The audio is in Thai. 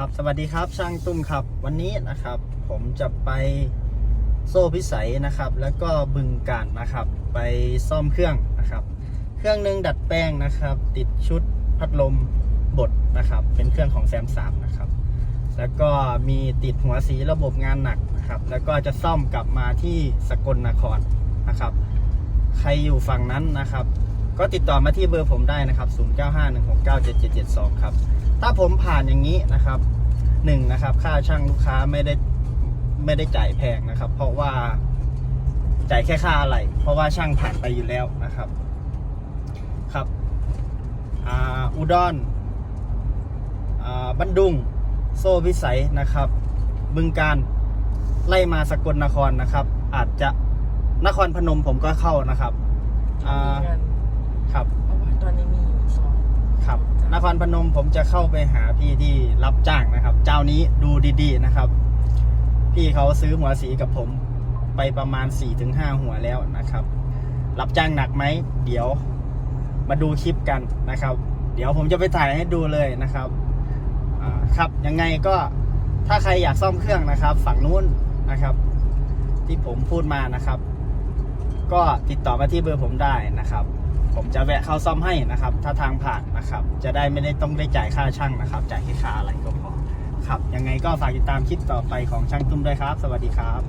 ครับสวัสดีครับช่างตุ้มครับวันนี้นะครับ ผมจะไปโซ่พิสัยนะครับ แล้วก็บึงการนะครับ ไปซ่อมเครื่องนะครับ เครื่องหนึ่งดัดแปลงนะครับ ติดชุดพัดลมบดนะครับ เป็นเครื่องของแซมสามนะครับแล้วก็มีติดหัวสีระบบงานหนักนะครับ แล้วก็จะซ่อมกลับมาที่สกลนครนะครับ ใครอยู่ฝั่งนั้นนะครับ ก็ติดต่อมาที่เบอร์ผมได้นะครับ 0951697772 ครับ ถ้าผมผ่านอย่างนี้นะครับหนึ่งนะครับ ค่าช่างลูกค้าไม่ได้ไม่ได้จ่ายแพงนะครับ เพราะว่าจ่ายแค่ค่าอะไร เพราะว่าช่างผ่านไปอยู่แล้วนะครับ ครับอ,อุดรบันดุง โซ่พิสัยนะครับ บึงการไล่มาสกลนครนะครับ อาจจะนครพนมผมก็เข้านะครับอ่ามีเงินครับ เพราะว่าตอนนี้มีอยู่สอง ครับ นครพนมผมจะเข้าไปหาพี่ที่รับจ้างนะครับ เจ้านี้ดูดีๆนะครับ พี่เขาซื้อหัวสีกับผมไปประมาณ 4-5 หัวแล้วนะครับ รับจ้างหนักไหม เดี๋ยวมาดูคลิปกันนะครับ เดี๋ยวผมจะไปถ่ายให้ดูเลยนะครับครับยังไงก็ถ้าใครอยากซ่อมเครื่องนะครับ ฝั่งนู้นนะครับ ที่ผมพูดมานะครับ ก็ติดต่อมาที่เบอร์ผมได้นะครับ ผมจะแวะเข้าซ่อมให้นะครับ ถ้าทางผ่านนะครับ จะได้ไม่ได้ต้องได้จ่ายค่าช่างนะครับ จ่ายแค่ค่าอะไรก็พอครับ ยังไงก็ฝากติดตามคลิปต่อไปของช่างตุ้มด้วยครับ สวัสดีครับ